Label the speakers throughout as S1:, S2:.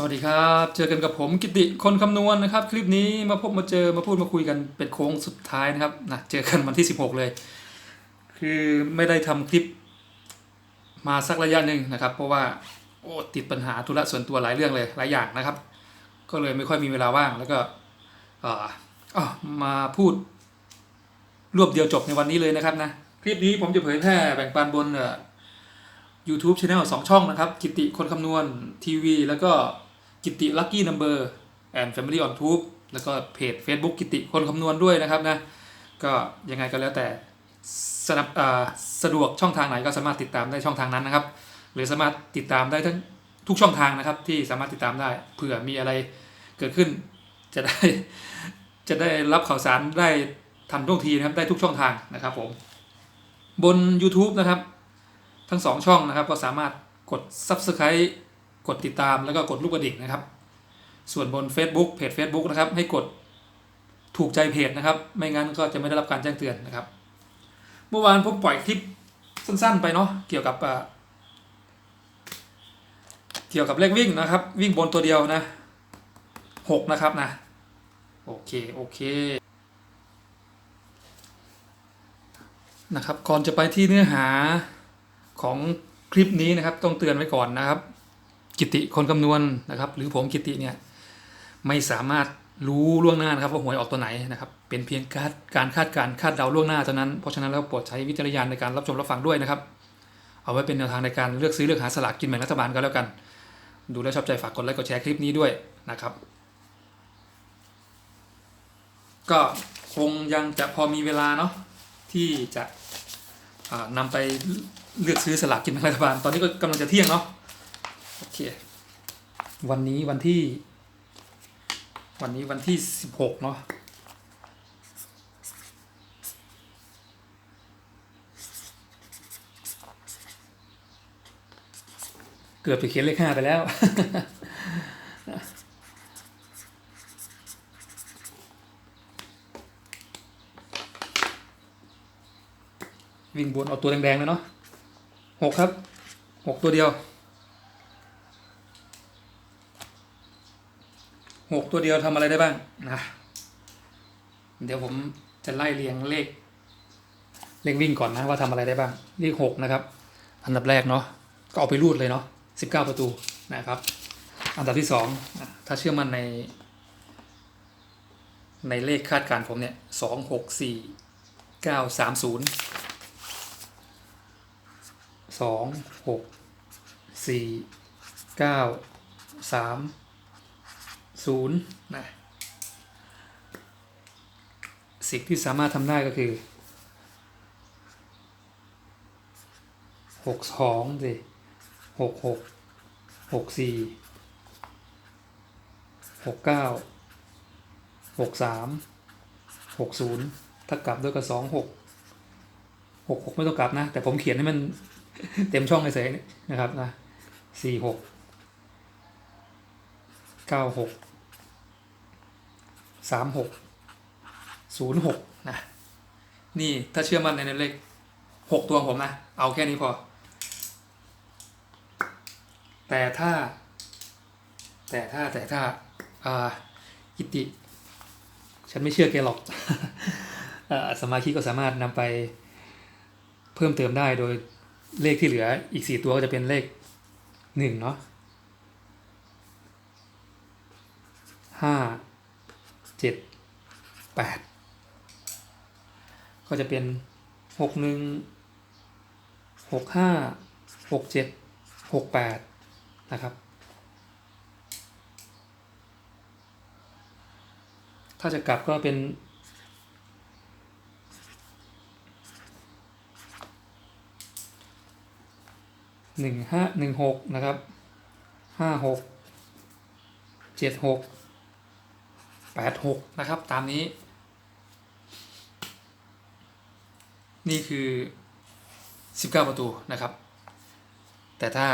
S1: สวัสดีครับ เจอกันกับผมกิติคนคำนวณนะครับ คลิปนี้มาพบมาเจอมาพูดมาคุยกันเป็นโค้งสุดท้ายนะครับนะเจอกันวันที่ 16 เลย คือไม่ได้ทำคลิปมาสักระยะหนึ่งนะครับ เพราะว่าโอ้ติดปัญหาธุระส่วนตัวหลายเรื่องเลยหลายอย่างนะครับ ก็เลยไม่ค่อยมีเวลาว่างแล้วก็เอออมาพูดรวบเดียวจบในวันนี้เลยนะครับนะคลิปนี้ผมจะเผยแพร่แบ่งปันบนเอ่อ YouTube Channel สองช่องนะครับ กิติคนคำนวณทีวี แล้วก็ กิติ Lucky Number and Family on Tube แล้วก็เพจ Facebook กิติคนคำนวณด้วยนะครับนะ ก็ยังไงก็แล้วแต่สนับสะดวกช่องทางไหนก็สามารถติดตามได้ช่องทางนั้นนะครับ หรือสามารถติดตามได้ทั้งทุกช่องทางนะครับ ที่สามารถติดตามได้เผื่อมีอะไรเกิดขึ้น จะได้จะได้รับข่าวสารได้ทันท่วงทีนะครับได้ทุกช่องทางนะครับผมบน YouTube นะครับ ทั้งสองช่องนะครับก็สามารถกด Subscribe กดติดตามแล้วก็กดลูกกระดิ่งนะครับ ส่วนบน Facebook เพจ Facebook นะครับ ให้กดถูกใจเพจนะครับ ไม่งั้นก็จะไม่ได้รับการแจ้งเตือนนะครับ เมื่อวานผมปล่อยคลิปสั้นๆ ไปเนาะเกี่ยวกับเกี่ยวกับเลขวิ่งนะครับ วิ่งบนตัวเดียวนะหกนะครับนะ โอเค โอเคนะครับก่อนจะไปที่เนื้อหาของคลิปนี้นะครับ ต้องเตือนไว้ก่อนนะครับ กิติคนคำนวณนะครับ หรือผมกิติเนี่ยไม่สามารถรู้ล่วงหน้านะครับว่าหวยออกตัวไหนนะครับ เป็นเพียงการการคาดการคาดเดาล่วงหน้าเท่านั้น เพราะฉะนั้นแล้วโปรดใช้วิจารณญาณในการรับชมรับฟังด้วยนะครับ เอาไว้เป็นแนวทางในการเลือกซื้อเลือกหาสลากกินแบ่งรัฐบาลก็แล้วกัน ดูแล้วชอบใจฝากกดไลค์กดแชร์คลิปนี้ด้วยนะครับ ก็คงยังจะพอมีเวลาเนาะที่จะอ่านำไปเลือกซื้อสลากกินแบ่งรัฐบาล ตอนนี้ก็กำลังจะเที่ยงเนาะ โอเค วันนี้วันที่ วันนี้วันที่สิบหกเนาะเกือบไปเขียนเลขห้าไปแล้ว วิ่งบนเอาตัวแดงๆเลยเนาะหกครับหกตัวเดียว หกตัวเดียวทำอะไรได้บ้างนะเดี๋ยวผมจะไล่เรียงเลข เลขวิ่งก่อนนะว่าทำอะไรได้บ้าง เลขหกนะครับ อันดับแรกเนาะก็เอาไปรูดเลยเนาะสิบเก้าประตูนะครับ อันดับที่สองถ้าเชื่อมั่นใน ในเลขคาดการณ์ผมเนี่ยสองหกสี่เก้าสามศูนย์สองหกสี่เก้าสาม ศูนย์นะสิ่งที่สามารถทำได้ก็คือหกสองสิหกหกหกสี่หกเก้าหกสามหกศูนย์ถ้ากลับด้วยก็สองหกหกหกไม่ต้องกลับนะ แต่ผมเขียนให้มันเต็มช่องเฉยๆนะครับนะสี่หกเก้าหก สามหกศูนย์หกนะ นี่ถ้าเชื่อมั่นในเลขหกตัวของผมนะ เอาแค่นี้พอ แต่ถ้า แต่ถ้าแต่ถ้าอ่ากิติ ฉันไม่เชื่อแกหรอกอสมาชิกก็สามารถนำไปเพิ่มเติมได้โดยเลขที่เหลืออีกสี่ตัวก็จะเป็นเลขหนึ่งเนาะห้า เจ็ดแปดก็จะเป็นหกหนึ่งหกห้าหกเจ็ดหกแปดนะครับ ถ้าจะกลับก็เป็นหนึ่งห้าหนึ่งหกนะครับห้าหกเจ็ดหก แปดหกนะครับ ตามนี้ นี่คือสิบเก้าประตูนะครับ แต่ถ้า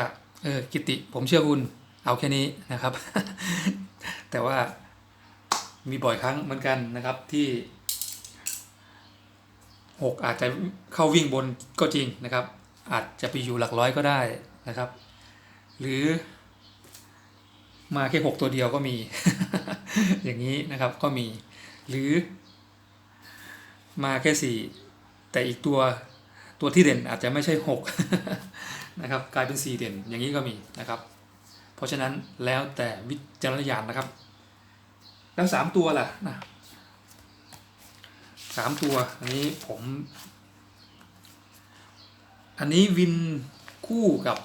S1: เออ กิติ ผมเชื่อคุณ เอาแค่นี้นะครับ แต่ว่ามีบ่อยครั้งเหมือนกันนะครับที่หกอาจจะเข้าวิ่งบนก็จริงนะครับ อาจจะไปอยู่หลักร้อยก็ได้นะครับ หรือมาแค่หกตัวเดียวก็มี อย่างนี้นะครับก็มี หรือมาแค่สี่แต่อีกตัวตัวที่เด่นอาจจะไม่ใช่หกนะครับ กลายเป็นสี่เด่นอย่างนี้ก็มีนะครับ เพราะฉะนั้นแล้วแต่วิจารณญาณนะครับ แล้วสามตัวล่ะนะสามตัว อันนี้ผม อันนี้วินคู่กับ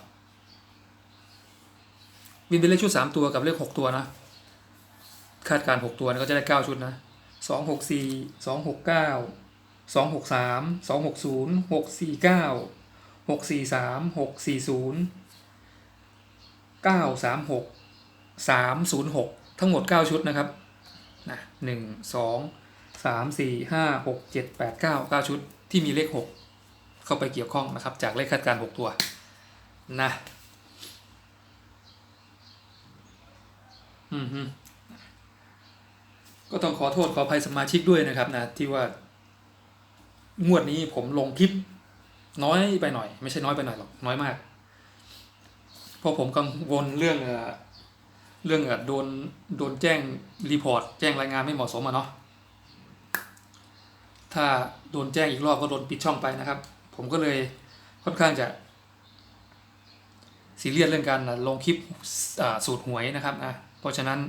S1: วินเป็นเลขชุดสามตัวกับเลขหกตัวนะ คาดการหกตัวก็จะได้เก้าชุดนะสองหกสี่สองหกเก้าสองหกสามสองหกศูนย์หกสี่เก้าหกสี่สามหกสี่ศูนย์เก้าสามหกสามศูนย์หกทั้งหมดเก้าชุดนะครับนะหนึ่งสองสามสี่ห้าหกเจ็ดแปดเก้าเก้าชุดที่มีเลขหกเข้าไปเกี่ยวข้องนะครับ จากเลขคาดการหกตัวนะอืมฮึ ก็ต้องขอโทษขออภัยสมาชิกด้วยนะครับนะที่ว่างวดนี้ผมลงคลิปน้อยไปหน่อย ไม่ใช่น้อยไปหน่อยหรอกน้อยมาก เพราะผมกังวลเรื่องเรื่องโดนโดนแจ้งรีพอร์ตแจ้งรายงานไม่เหมาะสมอะเนาะถ้าโดนแจ้งอีกรอบก็โดนปิดช่องไปนะครับ ผมก็เลยค่อนข้างจะซีเรียสเรื่องการลงคลิปสูตรหวยนะครับนะเพราะฉะนั้น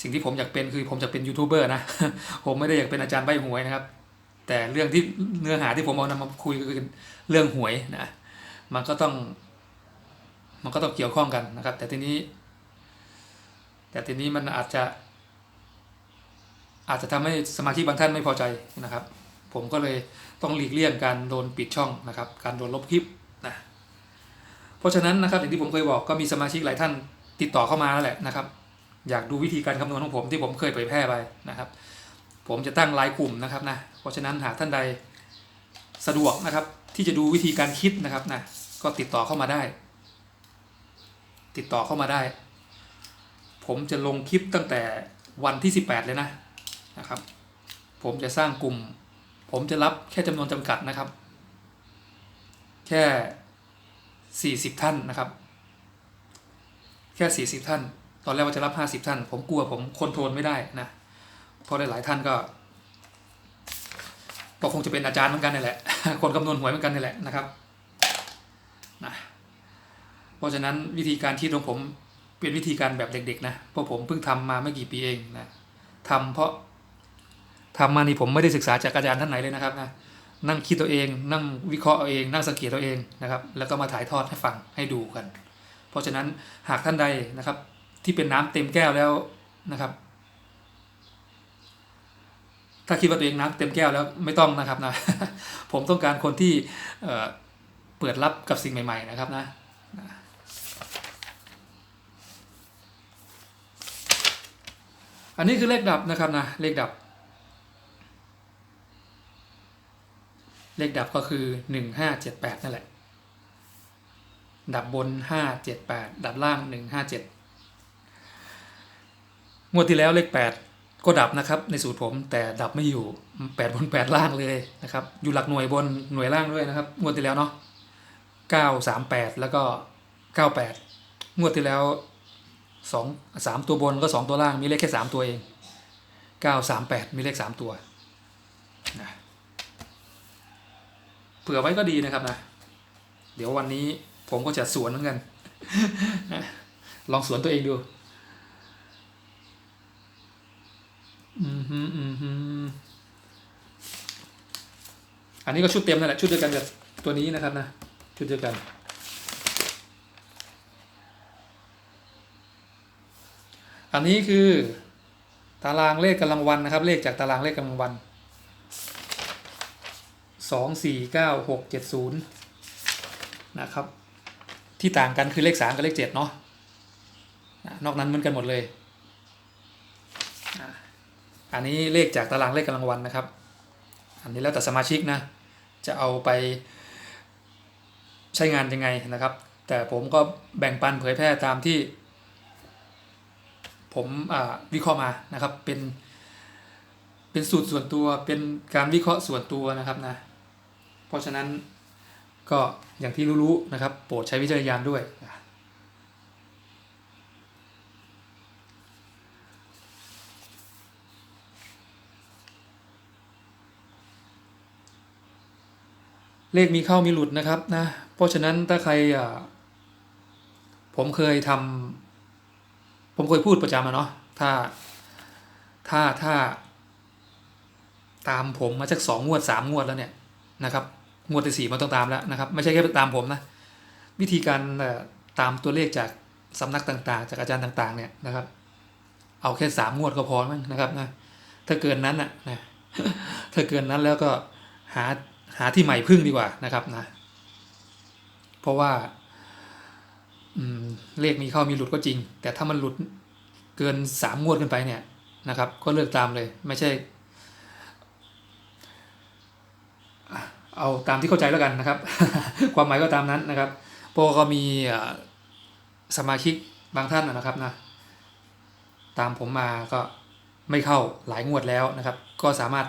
S1: สิ่งที่ผมอยากเป็นคือผมจะเป็นยูทูบเบอร์นะ ผมไม่ได้อยากเป็นอาจารย์ใบหวยนะครับ แต่เรื่องที่เนื้อหาที่ผมเอานำมาคุยก็คือเรื่องหวยนะ มันก็ต้อง มันก็ต้องเกี่ยวข้องกันนะครับ แต่ทีนี้ แต่ทีนี้มันอาจจะ อาจจะทำให้สมาชิกบางท่านไม่พอใจนะครับ ผมก็เลยต้องหลีกเลี่ยงการโดนปิดช่องนะครับ การโดนลบคลิปนะเพราะฉะนั้นนะครับอย่างที่ผมเคยบอกก็มีสมาชิกหลายท่านติดต่อเข้ามาแล้วแหละนะครับ อยากดูวิธีการคำนวณของผมที่ผมเคยเผยแพร่ไปนะครับ ผมจะตั้งไลน์กลุ่มนะครับนะเพราะฉะนั้นหากท่านใดสะดวกนะครับ ที่จะดูวิธีการคิดนะครับนะก็ติดต่อเข้ามาได้ ติดต่อเข้ามาได้ ผมจะลงคลิปตั้งแต่วันที่ 18 เลยนะนะครับ ผมจะสร้างกลุ่ม ผมจะรับแค่จำนวนจำกัดนะครับ แค่ 40 ท่านนะครับ แค่ 40 ท่าน ตอนแรกว่าจะรับ50ท่าน ผมกลัวผมคอนโทรลไม่ได้นะเพราะหลายๆท่านก็ก็คงจะเป็นอาจารย์เหมือนกันนี่แหละ คนคำนวณหวยเหมือนกันนี่แหละนะครับนะเพราะฉะนั้นวิธีการคิดของผมเป็นวิธีการแบบเด็ก ๆ นะเพราะผมเพิ่งทำมาไม่กี่ปีเองนะทำเพราะทำมานี่ผมไม่ได้ศึกษาจากอาจารย์ท่านไหนเลยนะครับนะนั่งคิดตัวเองนั่งวิเคราะห์เอาเองนั่งสังเกตตัวเองนะครับ แล้วก็มาถ่ายทอดให้ฟังให้ดูกัน เพราะฉะนั้นหากท่านใดนะครับ ที่เป็นน้ำเต็มแก้วแล้วนะครับ ถ้าคิดว่าตัวเองน้ำเต็มแก้วแล้วไม่ต้องนะครับนะ ผมต้องการคนที่เอ่อเปิดรับกับสิ่งใหม่ ๆ นะครับนะอันนี้คือเลขดับนะครับนะเลขดับ เลขดับก็คือหนึ่งห้าเจ็ดแปดนั่นแหละ ดับบนห้าเจ็ดแปดดับล่างหนึ่งห้าเจ็ด งวดที่แล้วเลขแปดก็ดับนะครับ ในสูตรผมแต่ดับไม่อยู่แปดบนแปดล่างเลยนะครับ อยู่หลักหน่วยบนหน่วยล่างด้วยนะครับ งวดที่แล้วเนาะเก้าสามแปดแล้วก็เก้าแปดงวดที่แล้วสองสามตัวบนก็สองตัวล่างมีเลขแค่สามตัวเองเก้าสามแปดมีเลขสามตัวนะเผื่อไว้ก็ดีนะครับนะ เดี๋ยววันนี้ผมก็จะสวนเหมือนกัน ลองสวนตัวเองดู อืมอืมอืมอันนี้ก็ชุดเต็มนั่นแหละชุดเดียวกันกับตัวนี้นะครับนะชุดเดียวกัน อันนี้คือตารางเลขกำลังวันนะครับ เลขจากตารางเลขกำลังวันสองสี่เก้าหกเจ็ดศูนย์นะครับ ที่ต่างกันคือเลขสามกับเลขเจ็ดเนาะอะนอกนั้นเหมือนกันหมดเลย อันนี้เลขจากตารางเลขกำลังวันนะครับ อันนี้แล้วแต่สมาชิกนะ จะเอาไปใช้งานยังไงนะครับ แต่ผมก็แบ่งปันเผยแพร่ตามที่ ผมวิเคราะห์มานะครับ เป็น เป็นสูตรส่วนตัว เป็นการวิเคราะห์ส่วนตัวนะครับนะ เพราะฉะนั้นก็อย่างที่รู้ๆนะครับ โปรดใช้วิจารณญาณด้วย เลขมีเข้ามีหลุดนะครับนะเพราะฉะนั้นถ้าใครอ่าผมเคยทำผมเคยพูดประจำอะเนาะถ้าถ้าถ้า ตามผมมาจากสองงวดสามงวดแล้วเนี่ยนะครับงวดที่สี่มันต้องตามแล้วนะครับ ไม่ใช่แค่ตามผมนะวิธีการตามตัวเลขจากสำนักต่างๆ จากอาจารย์ต่างๆ เนี่ยนะครับ เอาแค่สามงวดก็พอมั้งนะครับนะถ้าเกินนั้นอะนะถ้าเกินนั้นแล้วก็หา หาที่ใหม่พึ่งดีกว่านะครับนะ เพราะว่าเลขมีเข้ามีหลุดก็จริง แต่ถ้ามันหลุดเกินสามงวดขึ้นไปเนี่ยนะครับ ก็เลิกตามเลย ไม่ใช่ เอาตามที่เข้าใจแล้วกันนะครับ ความหมายก็ตามนั้นนะครับเพราะก็มีสมาชิกบางท่านนะครับนะ ตามผมมาก็ไม่เข้าหลายงวดแล้วนะครับ ก็สามารถ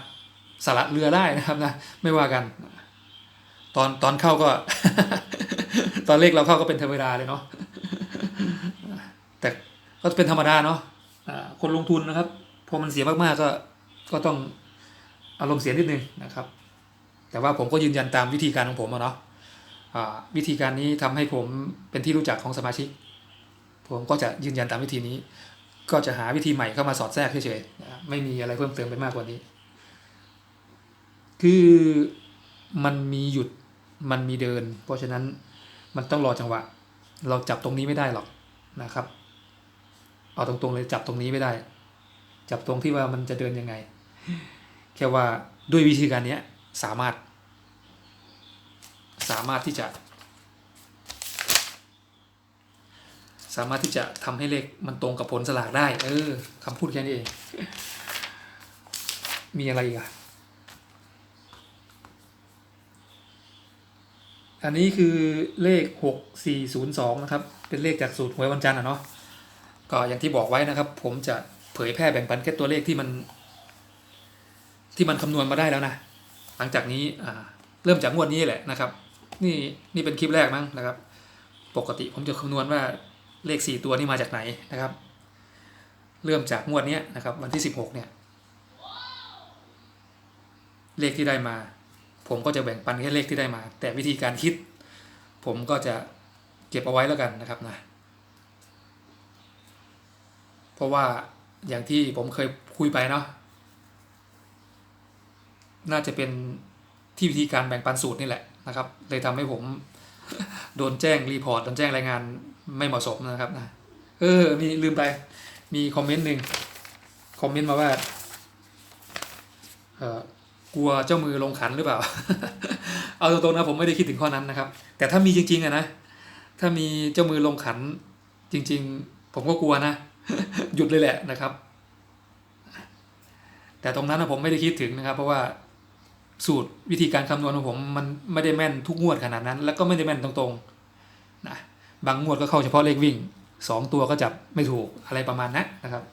S1: สละเรือได้นะครับนะไม่ว่ากัน ตอนตอนเข้าก็ ตอนเลขเราเข้าก็เป็นธรรมดาเลยเนาะแต่ก็เป็นธรรมดาเนาะคนลงทุนนะครับพอมันเสียมากๆก็ก็ต้องอารมณ์เสียนิดนึงนะครับ แต่ว่าผมก็ยืนยันตามวิธีการของผมอะเนาะวิธีการนี้ทำให้ผมเป็นที่รู้จักของสมาชิก ผมก็จะยืนยันตามวิธีนี้ ก็จะหาวิธีใหม่เข้ามาสอดแทรกเฉยๆไม่มีอะไรเพิ่มเติมไปมากกว่านี้ คือมันมีหยุดมันมีเดิน เพราะฉะนั้นมันต้องรอจังหวะ เราจับตรงนี้ไม่ได้หรอกนะครับ เอาตรงๆเลยจับตรงนี้ไม่ได้ จับตรงที่ว่ามันจะเดินยังไง แค่ว่าด้วยวิธีการนี้สามารถ สามารถที่จะ สามารถที่จะทำให้เลขมันตรงกับผลสลากได้ เออคำพูดแค่นี้เอง มีอะไรอีกอะ อันนี้คือเลขหกสี่ศูนย์สองนะครับ เป็นเลขจากสูตรหวยวันจันทร์อะเนาะ ก็อย่างที่บอกไว้นะครับ ผมจะเผยแพร่แบ่งปันแค่ตัวเลขที่มัน ที่มันคำนวณมาได้แล้วนะ หลังจากนี้เริ่มจากงวดนี้แหละนะครับ นี่นี่เป็นคลิปแรกมั้งนะครับ ปกติผมจะคำนวณว่าเลขสี่ตัวนี้มาจากไหนนะครับ เริ่มจากงวดนี้นะครับ วันที่สิบหกเนี่ย เลขที่ได้มา ผมก็จะแบ่งปันแค่เลขที่ได้มา แต่วิธีการคิด ผมก็จะเก็บเอาไว้แล้วกันนะครับนะ เพราะว่าอย่างที่ผมเคยคุยไปเนาะน่าจะเป็นที่วิธีการแบ่งปันสูตรนี่แหละนะครับเลยทำให้ผมโดนแจ้งรีพอร์ตโดนแจ้งรายงานไม่เหมาะสมนะครับนะเออ มีลืมไป มีคอมเมนต์หนึ่งคอมเมนต์มาว่า เออ กลัวเจ้ามือลงขันหรือเปล่า เอาตรงๆนะผมไม่ได้คิดถึงข้อนั้นนะครับ แต่ถ้ามีจริงๆอะนะ ถ้ามีเจ้ามือลงขันจริง ๆ ผมก็กลัวนะ หยุดเลยแหละนะครับ แต่ตรงนั้นนะผมไม่ได้คิดถึงนะครับ เพราะว่าสูตรวิธีการคำนวณของผมมันไม่ได้แม่นทุกงวดขนาดนั้น แล้วก็ไม่ได้แม่นตรงๆนะบางงวดก็เข้าเฉพาะเลขวิ่งสองตัวก็จับไม่ถูกอะไรประมาณนั้นนะครับ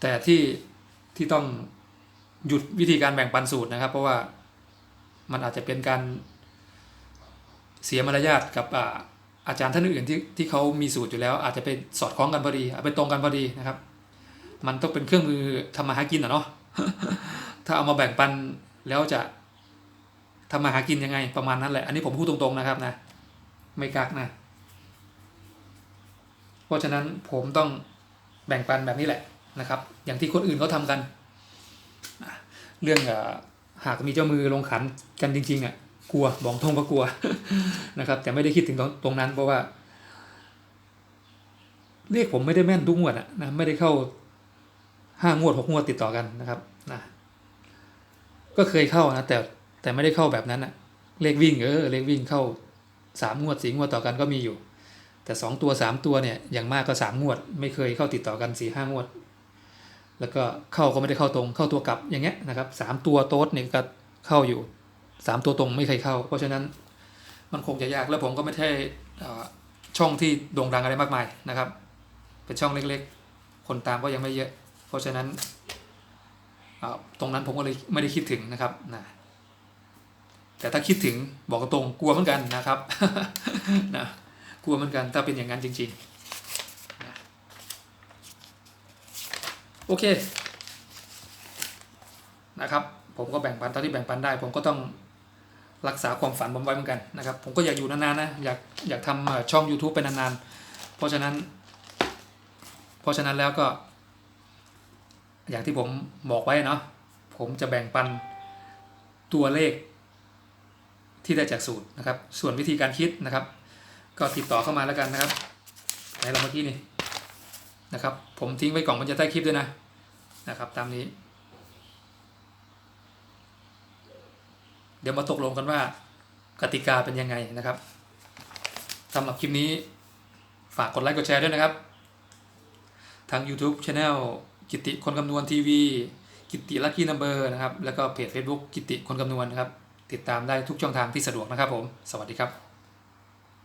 S1: แต่ที่ที่ต้อง หยุดวิธีการแบ่งปันสูตรนะครับ เพราะว่ามันอาจจะเป็นการเสียมารยาทกับอาจารย์ท่านอื่นที่ที่เขามีสูตรอยู่แล้ว อาจจะไปสอดคล้องกันพอดีอาจไปตรงกันพอดีนะครับ มันต้องเป็นเครื่องมือทำมาหากินอะเนาะถ้าเอามาแบ่งปันแล้วจะทำมาหากินยังไงประมาณนั้นแหละ อันนี้ผมพูดตรงๆนะครับนะ ไม่กักนะ เพราะฉะนั้นผมต้องแบ่งปันแบบนี้แหละนะครับ อย่างที่คนอื่นเขาทำกัน เรื่องอหากมีเจ้ามือลงขันกันจริงๆอะกลัวบอกตรงก็กลัวนะครับ แต่ไม่ได้คิดถึงตรงตรงนั้น เพราะว่าเรียกผมไม่ได้แม่นทุกงวดอะนะไม่ได้เข้าห้างวดหกงวดติดต่อกันนะครับนะก็เคยเข้านะแต่แต่ไม่ได้เข้าแบบนั้นอะเลขวิ่งเออเลขวิ่งเข้าสามงวดสี่งวดต่อกันก็มีอยู่ แต่สองตัวสามตัวเนี่ยอย่างมากก็สามงวด ไม่เคยเข้าติดต่อกันสี่ห้างวด แล้วก็เข้าก็ไม่ได้เข้าตรงเข้าตัวกลับอย่างเงี้ยนะครับสามตัวโต๊ดเนี่ยก็เข้าอยู่สามตัวตรงไม่เคยเข้า เพราะฉะนั้นมันคงจะยากแล้วผมก็ไม่ใช่ช่องที่โด่งดังอะไรมากมายนะครับ เป็นช่องเล็กๆ คนตามก็ยังไม่เยอะ เพราะฉะนั้นตรงนั้นผมก็เลยไม่ได้คิดถึงนะครับนะแต่ถ้าคิดถึงบอกตรงกลัวเหมือนกันนะครับนะกลัวเหมือนกันถ้าเป็นอย่างนั้นจริง ๆนะ โอเคนะครับ ผมก็แบ่งปันเท่าที่แบ่งปันได้ ผมก็ต้องรักษาความฝันผมไว้เหมือนกันนะครับ ผมก็อยากอยู่นานๆนะอยากอยากทำช่อง YouTube ไปนานๆเพราะฉะนั้น เพราะฉะนั้นแล้วก็ อย่างที่ผมบอกไว้เนาะผมจะแบ่งปันตัวเลขที่ได้จากสูตรนะครับ ส่วนวิธีการคิดนะครับ ก็ติดต่อเข้ามาแล้วกันนะครับไหนเราเมื่อกี้นี่ นะครับ ผมทิ้งไว้กล่องมันจะใต้คลิปด้วยนะนะครับ ตามนี้ เดี๋ยวมาตกลงกันว่ากติกาเป็นยังไงนะครับสำหรับคลิปนี้ฝากกดไลค์กดแชร์ด้วยนะครับ ทาง YouTube Channel กิติคนคำนวณทีวีกิติลัคกี้นัมเบอร์นะครับ แล้วก็เพจ Facebook กิติคนคำนวณนะครับ ติดตามได้ทุกช่องทางที่สะดวกนะครับผม สวัสดีครับ